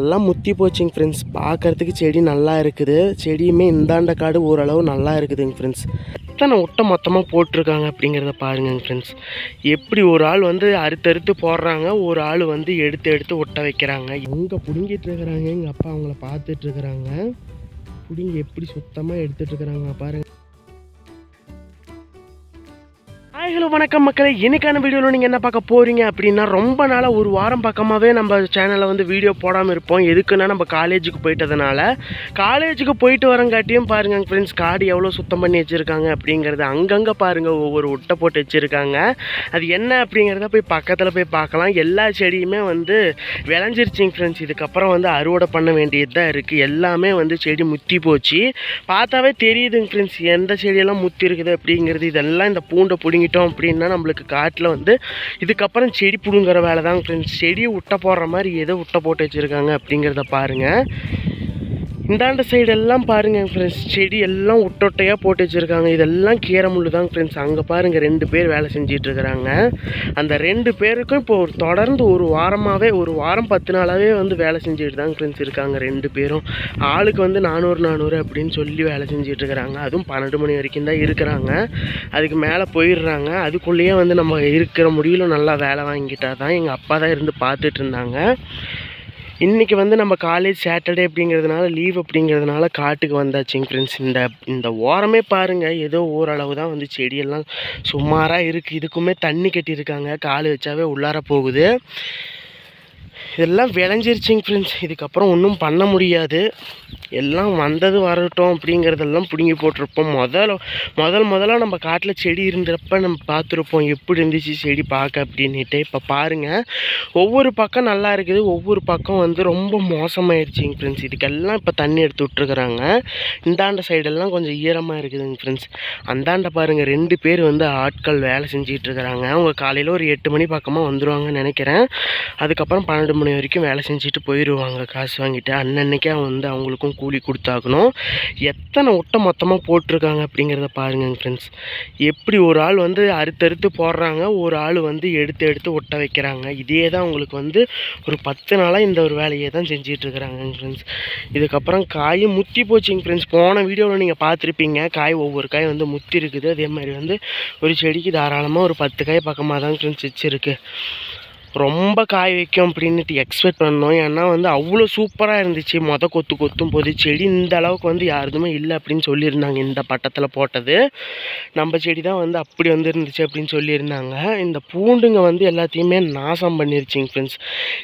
எல்லாம் முத்தி போச்சுங்க ஃப்ரெண்ட்ஸ் பார்க்குறதுக்கு செடி நல்லா இருக்குது. செடியுமே இந்தாண்ட காடு ஓரளவு நல்லா இருக்குதுங்க ஃப்ரெண்ட்ஸ் எத்தனை ஒட்டை மொத்தமாக போட்டிருக்காங்க அப்படிங்கிறத பாருங்கங்க ஃப்ரெண்ட்ஸ் எப்படி ஒரு ஆள் வந்து அறுத்தறுத்து போடுறாங்க ஒரு ஆள் வந்து எடுத்து எடுத்து ஒட்ட வைக்கிறாங்க. இங்கே பிடுங்கிட்டு இருக்கிறாங்க எங்கள் அப்பா அவங்கள பார்த்துட்டு இருக்கிறாங்க. பிடுங்கி எப்படி சுத்தமாக எடுத்துட்டு இருக்கிறாங்க வணக்கம் மக்களே. இன்னைக்கான வீடியோவில் நீங்கள் என்ன பார்க்க போகிறீங்க அப்படின்னா ரொம்ப நாளாக ஒரு வாரம் பக்கமாகவே நம்ம சேனலில் வந்து வீடியோ போடாமல் இருப்போம். எதுக்குன்னா நம்ம காலேஜுக்கு போயிட்டதுனால. காலேஜுக்கு போயிட்டு வரங்காட்டியும் பாருங்கள் ஃப்ரெண்ட்ஸ் காடு எவ்வளோ சுத்தம் பண்ணி வச்சுருக்காங்க அப்படிங்கிறது அங்கங்கே பாருங்கள் ஒவ்வொரு ஒட்டை போட்டு வச்சுருக்காங்க. அது என்ன அப்படிங்கிறத போய் பக்கத்தில் போய் பார்க்கலாம். எல்லா செடியுமே வந்து விளைஞ்சிருச்சிங்க ஃப்ரெண்ட்ஸ் இதுக்கப்புறம் வந்து அறுவடை பண்ண வேண்டியது தான் இருக்குது எல்லாமே வந்து செடி முத்தி போச்சு. பார்த்தாவே தெரியுதுங்க ஃப்ரெண்ட்ஸ் எந்த செடியெல்லாம் முத்தி இருக்குது அப்படிங்கிறது. இதெல்லாம் இந்த பூண்டை பிடுங்கிட்டோம் அப்படின்னா நம்மளுக்கு காட்டில் வந்து இதுக்கப்புறம் செடி பிடுங்குற வேலை தான் ஃப்ரெண்ட்ஸ் செடியை விட்ட போடுற மாதிரி எதை விட்ட போட்டு வச்சுருக்காங்க அப்படிங்கிறத பாருங்கள் இந்தாண்ட சைடெல்லாம் பாருங்கள் ஃப்ரெண்ட்ஸ் செடி எல்லாம் ஒட்டொட்டையாக போட்டு வச்சுருக்காங்க. இதெல்லாம் கீரை முள்ளு தான் ஃப்ரெண்ட்ஸ் அங்கே பாருங்கள் ரெண்டு பேர் வேலை செஞ்சிட்ருக்கிறாங்க அந்த ரெண்டு பேருக்கும் இப்போ ஒரு தொடர்ந்து ஒரு வாரமாகவே ஒரு வாரம் பத்து நாளாகவே வந்து வேலை செஞ்சுட்டு தான் ஃப்ரெண்ட்ஸ் இருக்காங்க ரெண்டு பேரும். ஆளுக்கு வந்து நானூறு நானூறு அப்படின்னு சொல்லி வேலை செஞ்சிட்ருக்கிறாங்க அதுவும் பன்னெண்டு மணி வரைக்கும் தான் இருக்கிறாங்க. அதுக்கு மேலே போயிடுறாங்க. அதுக்குள்ளேயே வந்து நம்ம இருக்கிற முடியல நல்லா வேலை வாங்கிட்டா தான் எங்கள் அப்பா தான் இருந்து பார்த்துட்டு இருந்தாங்க. இன்றைக்கி வந்து நம்ம காலேஜ் சாட்டர்டே அப்படிங்கிறதுனால லீவ் அப்படிங்கிறதுனால காட்டுக்கு வந்தாச்சுங்க ஃப்ரெண்ட்ஸ் இந்த இந்த ஓரமே பாருங்கள் ஏதோ ஓரளவு தான் வந்து செடியெல்லாம் சுமாராக இருக்குது இதுக்குமே தண்ணி கட்டியிருக்காங்க. கால் வச்சாவே உள்ளார போகுது. இதெல்லாம் விளைஞ்சிருச்சிங்க ஃப்ரெண்ட்ஸ் இதுக்கப்புறம் ஒன்றும் பண்ண முடியாது. எல்லாம் வந்தது வரட்டும் அப்படிங்கிறதெல்லாம் பிடுங்கி போட்டிருப்போம். முதல்ல முதல் முதலாக நம்ம காட்டில் செடி இருந்தப்ப நம்ம பார்த்துருப்போம். எப்படி இருந்துச்சு செடி பார்க்க அப்படின்னுட்டு. இப்போ பாருங்கள் ஒவ்வொரு பக்கம் நல்லா இருக்குது. ஒவ்வொரு பக்கம் வந்து ரொம்ப மோசமாயிடுச்சிங்க ஃப்ரெண்ட்ஸ் இதுக்கெல்லாம் இப்போ தண்ணி எடுத்து விட்ருக்குறாங்க இந்தாண்ட சைடெல்லாம் கொஞ்சம் ஈரமாக இருக்குதுங்க ஃப்ரெண்ட்ஸ் அந்தாண்ட பாருங்கள் ரெண்டு பேர் வந்து ஆட்கள் வேலை செஞ்சிட்டு இருக்கிறாங்க. அவங்க காலையில் ஒரு எட்டு மணி பக்கமாக வந்துடுவாங்கன்னு நினைக்கிறேன். அதுக்கப்புறம் பன்னெண்டு மணி வரைக்கும் வேலை செஞ்சுட்டு போயிடுவாங்க. காசு வாங்கிட்டு அன்னன்னைக்கே வந்து அவங்களுக்கும் கூலி கொடுத்தாகணும். எத்தனை ஒட்டை மொத்தமாக போட்டிருக்காங்க அப்படிங்கிறத பாருங்க ஃப்ரெண்ட்ஸ் எப்படி ஒரு ஆள் வந்து அறுத்தறுத்து போடுறாங்க ஒரு ஆள் வந்து எடுத்து எடுத்து ஒட்ட வைக்கிறாங்க. இதே தான் அவங்களுக்கு வந்து ஒரு பத்து நாளாக இந்த ஒரு வேலையை தான் செஞ்சிட்டு ஃப்ரெண்ட்ஸ் இதுக்கப்புறம் காய் முத்தி போச்சுங்க ஃப்ரெண்ட்ஸ் போன வீடியோவில் நீங்கள் பார்த்துருப்பீங்க காய் ஒவ்வொரு காய் வந்து முத்தி இருக்குது. அதே மாதிரி வந்து ஒரு செடிக்கு தாராளமாக ஒரு பத்து காய் பக்கமாக தான் ஃப்ரெண்ட்ஸ் வச்சுருக்கு. ரொம்ப காய வைக்கும் அப்படின்னுட்டு எக்ஸ்பெக்ட் பண்ணோம். ஏன்னா வந்து அவ்வளோ சூப்பராக இருந்துச்சு. மொத கொத்து கொத்தும் போது செடி இந்த அளவுக்கு வந்து யாருதுமே இல்லை அப்படின்னு சொல்லியிருந்தாங்க. இந்த பட்டத்தில் போட்டது. நம்ம செடி தான் வந்து அப்படி வந்து இருந்துச்சு அப்படின்னு சொல்லியிருந்தாங்க. இந்த பூண்டுங்க வந்து எல்லாத்தையுமே நாசம் பண்ணிருச்சிங்க ஃப்ரெண்ட்ஸ்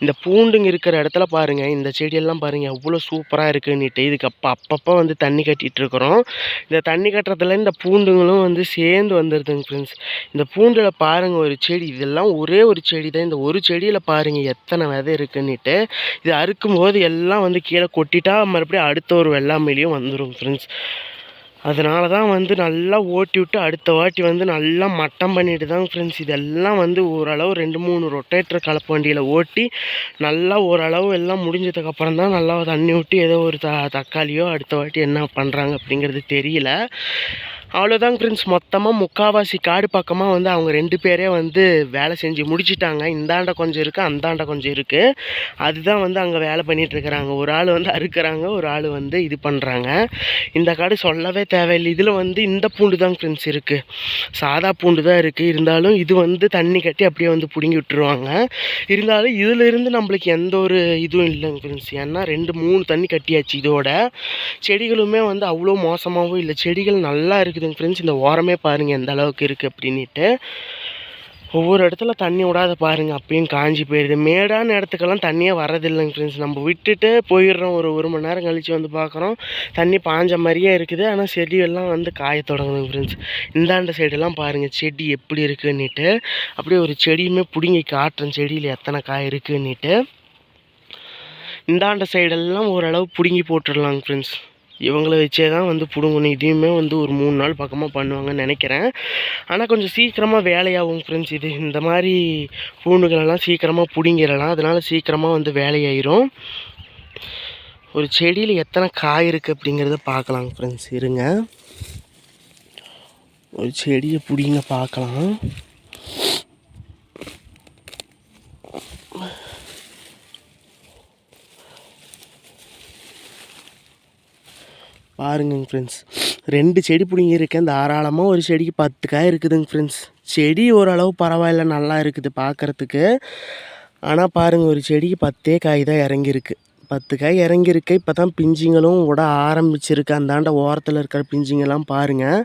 இந்த பூண்டுங்க இருக்கிற இடத்துல பாருங்கள் இந்த செடியெல்லாம் பாருங்கள் எவ்வளோ சூப்பராக இருக்குன்னுட்டு. இதுக்கு அப்போ அப்பப்போ வந்து தண்ணி கட்டிகிட்டு இருக்கிறோம். இந்த தண்ணி கட்டுறதுல இந்த பூண்டுங்களும் வந்து சேர்ந்து வந்துடுதுங்க ஃப்ரெண்ட்ஸ் இந்த பூண்டில் பாருங்கள் ஒரு செடி. இதெல்லாம் ஒரே ஒரு செடி தான் இந்த ஒரு செடியில் பாருங்கள் எத்தனை விதை இருக்குன்னுட்டு. இது அறுக்கும் போது எல்லாம் வந்து கீழே கொட்டிட்டா மறுபடியும் அடுத்த ஒரு வெள்ளாமையிலையும் வந்துடும் ஃப்ரெண்ட்ஸ் அதனால தான் வந்து நல்லா ஓட்டி விட்டு அடுத்த வாட்டி வந்து நல்லா மட்டம் பண்ணிட்டு தான் ஃப்ரெண்ட்ஸ் இதெல்லாம் வந்து ஓரளவு ரெண்டு மூணு ரொட்டேட்டர் கலப்பு வண்டியில் ஓட்டி நல்லா ஓரளவு எல்லாம் முடிஞ்சதுக்கப்புறம் தான் நல்லா தண்ணி விட்டு ஏதோ ஒரு த தக்காளியோ அடுத்த வாட்டி என்ன பண்ணுறாங்க அப்படிங்கிறது தெரியல. அவ்வளோதாங்க ஃப்ரெண்ட்ஸ் மொத்தமாக முக்காவாசி காடு பக்கமாக வந்து அவங்க ரெண்டு பேரே வந்து வேலை செஞ்சு முடிச்சிட்டாங்க. இந்தாண்ட கொஞ்சம் இருக்குது அந்தாண்ட கொஞ்சம் இருக்குது அதுதான் வந்து அங்கே வேலை பண்ணிகிட்ருக்குறாங்க ஒரு ஆள் வந்து அறுக்கிறாங்க ஒரு ஆள் வந்து இது பண்ணுறாங்க இந்த காடு சொல்லவே தேவையில்லை. இதில் வந்து இந்த பூண்டு தான் ஃப்ரெண்ட்ஸ் இருக்குது சாதா பூண்டு தான் இருக்குது இருந்தாலும் இது வந்து தண்ணி கட்டி அப்படியே வந்து பிடுங்கி விட்டுருவாங்க. இருந்தாலும் இதிலிருந்து நம்மளுக்கு எந்த ஒரு இதுவும் இல்லைங்க ஃப்ரெண்ட்ஸ் ஏன்னா ரெண்டு மூணு தண்ணி கட்டியாச்சு இதோட. செடிகளுமே வந்து அவ்வளோ மோசமாகவும் இல்லை. செடிகள் நல்லா இருக்குது. இருக்குதுங்க ஃப்ரெண்ட்ஸ் இந்த ஓரமே பாருங்கள் எந்த அளவுக்கு இருக்குது அப்படின்ட்டு ஒவ்வொரு இடத்துல தண்ணி விடாத பாருங்கள் அப்பயும் காஞ்சி போயிடுது மேடான இடத்துக்கெல்லாம் தண்ணியே வரதில்லைங்க ஃப்ரெண்ட்ஸ் நம்ம விட்டுட்டு போயிடுறோம் ஒரு ஒரு மணி நேரம் கழித்து வந்து பார்க்குறோம். தண்ணி பாஞ்ச மாதிரியே இருக்குது. ஆனால் செடியெல்லாம் வந்து காய தொடங்குதுங்க ஃப்ரெண்ட்ஸ் இந்தாண்ட சைடெல்லாம் பாருங்கள் செடி எப்படி இருக்குன்னுட்டு. அப்படியே ஒரு செடியுமே பிடுங்கி காட்டுறேன் செடியில் எத்தனை காய் இருக்குன்னுட்டு. இந்தாண்ட சைடெல்லாம் ஓரளவு பிடுங்கி போட்டுடலாங்க ஃப்ரெண்ட்ஸ் இவங்கள வச்சே தான் வந்து பிடுங்கணும். இதையுமே வந்து ஒரு மூணு நாள் பக்கமாக பண்ணுவாங்கன்னு நினைக்கிறேன். ஆனால் கொஞ்சம் சீக்கிரமாக வேலையாகும் ஃப்ரெண்ட்ஸ் இது இந்த மாதிரி பூண்டுகளெல்லாம் சீக்கிரமாக பிடுங்கிடலாம். அதனால் சீக்கிரமாக வந்து வேலையாயிரும். ஒரு செடியில் எத்தனை காய் இருக்குது அப்படிங்கிறத பார்க்கலாம் ஃப்ரெண்ட்ஸ் இருங்க. ஒரு செடியை பிடிங்க பார்க்கலாம். பாருங்கங்க ஃப்ரெண்ட்ஸ் ரெண்டு செடி பிடுங்கியிருக்கேன் தாராளமாக ஒரு செடிக்கு பத்து காய் இருக்குதுங்க ஃப்ரெண்ட்ஸ் செடி ஓரளவு பரவாயில்ல நல்லா இருக்குது பார்க்குறதுக்கு ஆனால் பாருங்கள் ஒரு செடிக்கு பத்தே காய் தான் இறங்கியிருக்கு. பத்து காய் இறங்கியிருக்கு. இப்போ தான் பிஞ்சுங்களும் விட ஆரம்பிச்சிருக்கு. அந்தாண்ட ஓரத்தில் இருக்கிற பிஞ்சிங்கெல்லாம் பாருங்கள்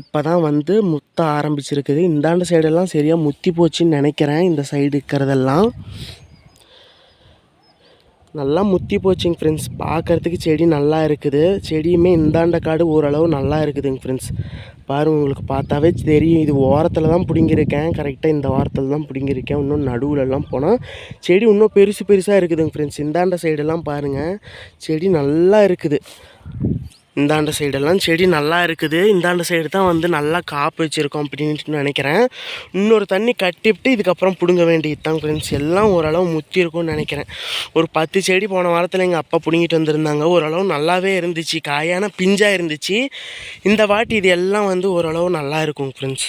இப்போ தான் வந்து முத்த ஆரம்பிச்சிருக்குது. இந்தாண்ட சைடெல்லாம் சரியாக முத்தி போச்சுன்னு நினைக்கிறேன். இந்த சைடு இருக்கிறதெல்லாம். நல்லா முத்தி போச்சுங்க ஃப்ரெண்ட்ஸ் பார்க்குறதுக்கு செடி நல்லா இருக்குது. செடியுமே இந்தாண்ட காடு ஓரளவு நல்லா இருக்குதுங்க ஃப்ரெண்ட்ஸ் பாருங்கள் உங்களுக்கு பார்த்தாவே தெரியும். இது ஓரத்தில் தான் பிடிங்கிருக்கேன் கரெக்டாக இந்த ஓரத்தில் தான் பிடிங்கிருக்கேன் இன்னும் நடுவுலலாம் போனால் செடி இன்னும் பெருசு பெருசாக இருக்குதுங்க ஃப்ரெண்ட்ஸ் இந்தாண்ட சைடெல்லாம் பாருங்கள் செடி நல்லா இருக்குது. இந்தாண்ட சைடெல்லாம் செடி நல்லா இருக்குது. இந்தாண்ட சைடு தான் வந்து நல்லா காப்பு வச்சுருக்கோம் அப்படின்ட்டு நினைக்கிறேன். இன்னொரு தண்ணி கட்டிவிட்டு இதுக்கப்புறம் பிடுங்க வேண்டியது தான் ஃப்ரெண்ட்ஸ் எல்லாம் ஓரளவு முத்தி இருக்கும்னு நினைக்கிறேன். ஒரு பத்து செடி போன வாரத்தில் எங்கள் அப்பா பிடுங்கிட்டு வந்திருந்தாங்க. ஓரளவு நல்லாவே இருந்துச்சு. காயான பிஞ்சாக இருந்துச்சு. இந்த வாட்டி இது எல்லாம் வந்து ஓரளவு நல்லா இருக்கும் ஃப்ரெண்ட்ஸ்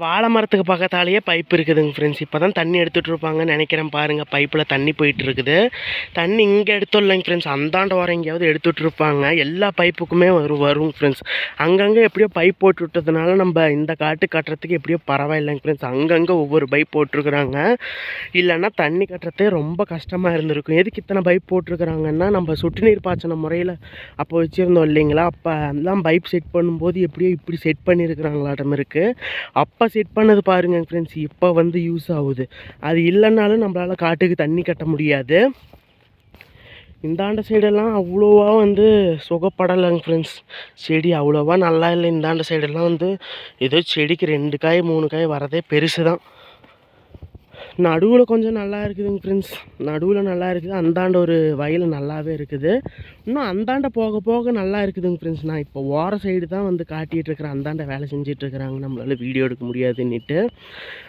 வாழை மரத்துக்கு பக்கத்தாலேயே பைப் இருக்குதுங்க ஃப்ரெண்ட்ஸ் இப்போ தான் தண்ணி எடுத்துகிட்டு இருப்பாங்கன்னு நினைக்கிறேன் பாருங்கள் பைப்பில் தண்ணி போயிட்டு இருக்குது. தண்ணி இங்கே எடுத்துடலைங்க ஃப்ரெண்ட்ஸ் அந்தாண்ட வர எங்கேயாவது எடுத்துகிட்டு இருப்பாங்க. எல்லா பைப்புக்குமே வரும் வரும் ஃப்ரெண்ட்ஸ் அங்கங்கே எப்படியோ பைப் போட்டு விட்டதுனால நம்ம இந்த காட்டு கட்டுறதுக்கு எப்படியோ பரவாயில்லைங்க ஃப்ரெண்ட்ஸ் அங்கங்கே ஒவ்வொரு பைப் போட்டிருக்குறாங்க. இல்லைன்னா தண்ணி கட்டுறதே ரொம்ப கஷ்டமாக இருந்திருக்கும். எதுக்கு இத்தனை பைப் போட்டிருக்கிறாங்கன்னா நம்ம சொட்டு நீர் பாய்ச்சின முறையில் அப்போ வச்சுருந்தோம் இல்லைங்களா? அப்போ அதெல்லாம் பைப் செட் பண்ணும்போது எப்படியோ இப்படி செட் பண்ணியிருக்கிறாங்களாட்டம் இருக்குது அப்போ செட் பண்ணது பாருங்க ஃப்ரெண்ட்ஸ் இப்போ வந்து யூஸ் ஆகுது. அது இல்லைன்னாலும் நம்மளால் காட்டுக்கு தண்ணி கட்ட முடியாது. இந்தாண்ட சைடெல்லாம் அவ்வளோவா வந்து சுகப்படலைங்க ஃப்ரெண்ட்ஸ் செடி அவ்வளோவா நல்லா இல்லை. இந்தாண்ட சைடெல்லாம் வந்து ஏதோ செடிக்கு ரெண்டு காய் மூணு காய் வரதே பெருசு தான் நடுவில் கொஞ்சம் நல்லா இருக்குதுங்க ஃப்ரெண்ட்ஸ் நடுவில் நல்லா இருக்குது. அந்தாண்ட ஒரு வயல் நல்லாவே இருக்குது. இன்னும் அந்தாண்ட போக போக நல்லா இருக்குதுங்க ஃப்ரெண்ட்ஸ் நான் இப்போ ஓர சைடு தான் வந்து காட்டிகிட்டு இருக்கிறேன் அந்தாண்ட வேலை செஞ்சிட்ருக்குறாங்க நம்மளால் வீடியோ எடுக்க முடியாதுன்னுட்டு.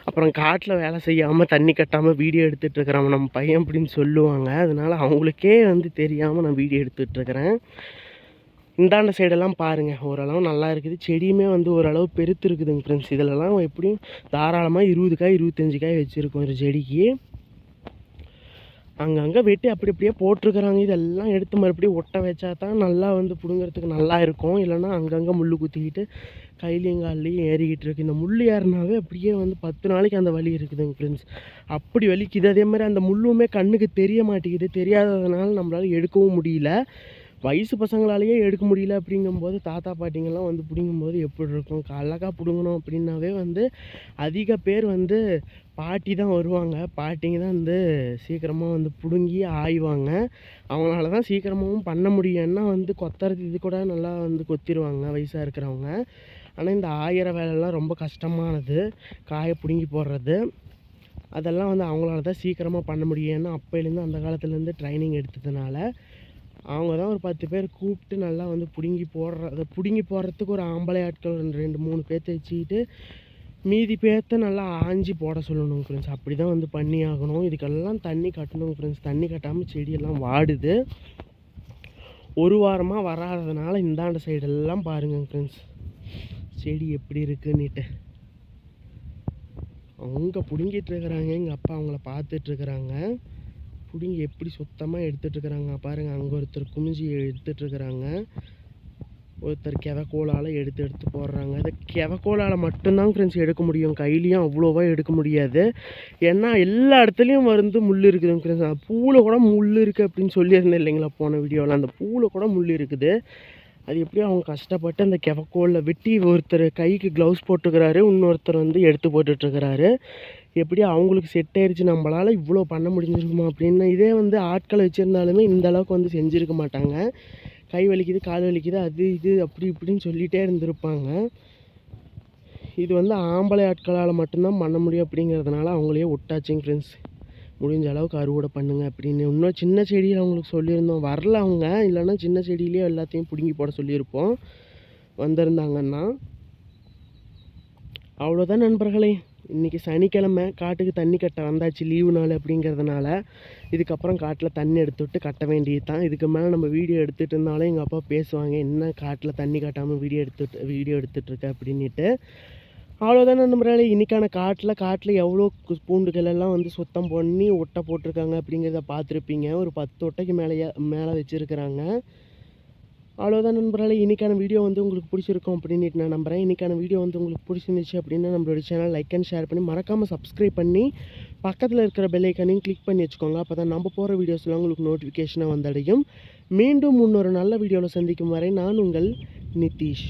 அப்புறம் காட்டில் வேலை செய்யாமல் தண்ணி கட்டாமல் வீடியோ எடுத்துகிட்டு நம்ம பையன் அப்படின்னு சொல்லுவாங்க. அதனால அவங்களுக்கே வந்து தெரியாமல் நான் வீடியோ எடுத்துகிட்டு இருக்கிறேன். இந்தாண்ட சைடெல்லாம் பாருங்கள் ஓரளவு நல்லா இருக்குது. செடியுமே வந்து ஓரளவு பெருத்து இருக்குதுங்க ஃப்ரெண்ட்ஸ் இதிலலாம் எப்படியும் தாராளமாக இருபது காய் இருபத்தஞ்சி காய் வச்சுருக்கோம் ஒரு செடிக்கு. அங்கங்கே வெட்டி அப்படி அப்படியே போட்டிருக்கிறாங்க. இதெல்லாம் எடுத்து மறுபடியும் ஒட்ட வச்சா தான் நல்லா வந்து பிடுங்கிறதுக்கு நல்லா இருக்கும். இல்லைன்னா அங்கங்கே முள் குத்திக்கிட்டு கையிலையும் கால்லையும் ஏறிக்கிட்டு இருக்குது இந்த முள் ஏறினாவே அப்படியே வந்து பத்து நாளைக்கு அந்த வலி இருக்குதுங்க ஃப்ரெண்ட்ஸ் அப்படி வலிக்குது. அதே மாதிரி அந்த முள்ளுமே கண்ணுக்கு தெரிய மாட்டேங்குது. தெரியாததுனால நம்மளால் எடுக்கவும் முடியல. வயசு பசங்களாலேயே எடுக்க முடியல அப்படிங்கும்போது தாத்தா பாட்டிங்கெல்லாம் வந்து பிடுங்கும்போது எப்படி இருக்கும்? அழகாக பிடுங்கணும் அப்படின்னாவே வந்து அதிக பேர் வந்து பாட்டி தான் வருவாங்க. பாட்டிங்க தான் வந்து சீக்கிரமாக வந்து பிடுங்கி ஆய்வாங்க. அவங்களால தான் சீக்கிரமாகவும் பண்ண முடியும்னா வந்து கொத்துறது இது கூட நல்லா வந்து கொத்திடுவாங்க வயசாக இருக்கிறவங்க. ஆனால் இந்த ஆயிர வேலைலாம் ரொம்ப கஷ்டமானது. காயை பிடுங்கி போடுறது. அதெல்லாம் வந்து அவங்களால தான் சீக்கிரமாக பண்ண முடியும். ஏன்னா அப்போலேருந்து அந்த காலத்துலேருந்து ட்ரைனிங் எடுத்ததுனால அவங்க தான் ஒரு பத்து பேர் கூப்பிட்டு நல்லா வந்து பிடுங்கி போடுற அதை பிடுங்கி போடுறதுக்கு ஒரு ஆம்பளை ஆட்கள் ரெண்டு ரெண்டு மூணு பேர்த்த வச்சுக்கிட்டு மீதி பேர்த்த நல்லா ஆஞ்சி போட சொல்லணும் ஃப்ரெண்ட்ஸ் அப்படி தான் வந்து பண்ணி ஆகணும். இதுக்கெல்லாம் தண்ணி கட்டணும் ஃப்ரெண்ட்ஸ் தண்ணி கட்டாமல் செடியெல்லாம் வாடுது. ஒரு வாரமாக வராததுனால இந்தாண்ட சைடெல்லாம் பாருங்கள் ஃப்ரெண்ட்ஸ் செடி எப்படி இருக்குன்னுட்டு. அவங்க பிடுங்கிட்டு இருக்கிறாங்க. எங்கள் அப்பா அவங்கள பார்த்துட்ருக்குறாங்க பிடுங்கி எப்படி சுத்தமாக எடுத்துகிட்ருக்குறாங்க பாருங்கள் அங்கே ஒருத்தர் குமிஞ்சி எடுத்துகிட்ருக்குறாங்க ஒருத்தர் கெவக்கோலால் எடுத்து எடுத்து போடுறாங்க. அது கெவக்கோலால் மட்டும்தான் ஃப்ரெண்ட்ஸ் எடுக்க முடியும். கையிலையும் அவ்வளோவா எடுக்க முடியாது. ஏன்னா எல்லா இடத்துலையும் வந்து முள் இருக்குது ஃப்ரெண்ட்ஸ் பூவில் கூட முள் இருக்குது அப்படின்னு சொல்லியிருந்தேன் இல்லைங்களா போன வீடியோவில் அந்த பூவில் கூட முள் இருக்குது. அது எப்படியும் அவங்க கஷ்டப்பட்டு அந்த கெவக்கோலில் வெட்டி ஒருத்தர் கைக்கு க்ளவுஸ் போட்டுக்கிறாரு. இன்னொருத்தர் வந்து எடுத்து போட்டுட்ருக்கிறாரு எப்படியும் அவங்களுக்கு செட் ஆயிடுச்சு நம்மளால் இவ்வளோ பண்ண முடிஞ்சிருக்குமா அப்படின்னு இதே வந்து ஆட்களை வச்சுருந்தாலுமே இந்த அளவுக்கு வந்து செஞ்சுருக்க மாட்டாங்க. கை வலிக்குது கால் வலிக்குது அது இது அப்படி இப்படின்னு சொல்லிகிட்டே இருந்திருப்பாங்க. இது வந்து ஆம்பளை ஆட்களால் மட்டும்தான் பண்ண முடியும் அப்படிங்கிறதுனால அவங்களையே ஒட்டாச்சிங்க ஃப்ரெண்ட்ஸ் முடிஞ்ச அளவுக்கு அறுவடை பண்ணுங்க அப்படின்னு. இன்னும் சின்ன செடியில் அவங்களுக்கு சொல்லியிருந்தோம். வரல அவங்க இல்லைன்னா சின்ன செடியிலேயே எல்லாத்தையும் பிடுங்கி போட சொல்லியிருப்போம். வந்திருந்தாங்கன்னா. அவ்வளோதான் நண்பர்களே. இன்றைக்கி சனிக்கிழமை காட்டுக்கு தண்ணி கட்ட வந்தாச்சு லீவு நாள் அப்படிங்கிறதுனால இதுக்கப்புறம் காட்டில் தண்ணி எடுத்துவிட்டு கட்ட வேண்டியது தான் இதுக்கு மேலே நம்ம வீடியோ எடுத்துகிட்டு இருந்தாலும் எங்கள் அப்பா பேசுவாங்க என்ன காட்டில் தண்ணி கட்டாமல் வீடியோ எடுத்துட்டு வீடியோ எடுத்துகிட்ருக்க அப்படின்ட்டு அவ்வளோதான் நண்பர்களே இன்றைக்கான காட்டில் காட்டில் எவ்வளோ பூண்டுகள் எல்லாம் வந்து சுத்தம் பண்ணி ஒட்டை போட்டிருக்காங்க அப்படிங்கிறத பார்த்துருப்பீங்க. ஒரு பத்து ஒட்டைக்கு மேலேயே மேலே வச்சுருக்குறாங்க. அவ்வளோதான் நண்பர்களே. இன்றைக்கான வீடியோ வந்து உங்களுக்கு பிடிச்சிருக்கும் அப்படின்னு நான் நம்புகிறேன் இன்றைக்கான வீடியோ வந்து உங்களுக்கு பிடிச்சிருந்துச்சு அப்படின்னா நம்மளோட சேனல் லைக் அண்ட் ஷேர் பண்ணி மறக்காமல் சப்ஸ்கிரைப் பண்ணி பக்கத்தில் இருக்கிற பெல்லைக்கானையும் கிளிக் பண்ணி வச்சுக்கோங்க. அப்போ தான் நம்ம போகிற வீடியோஸ்லாம் உங்களுக்கு நோட்டிஃபிகேஷனாக வந்தடையும். மீண்டும் இன்னொரு நல்ல வீடியோவில் சந்திக்கும் வரை நான் உங்கள் நிதிஷ்.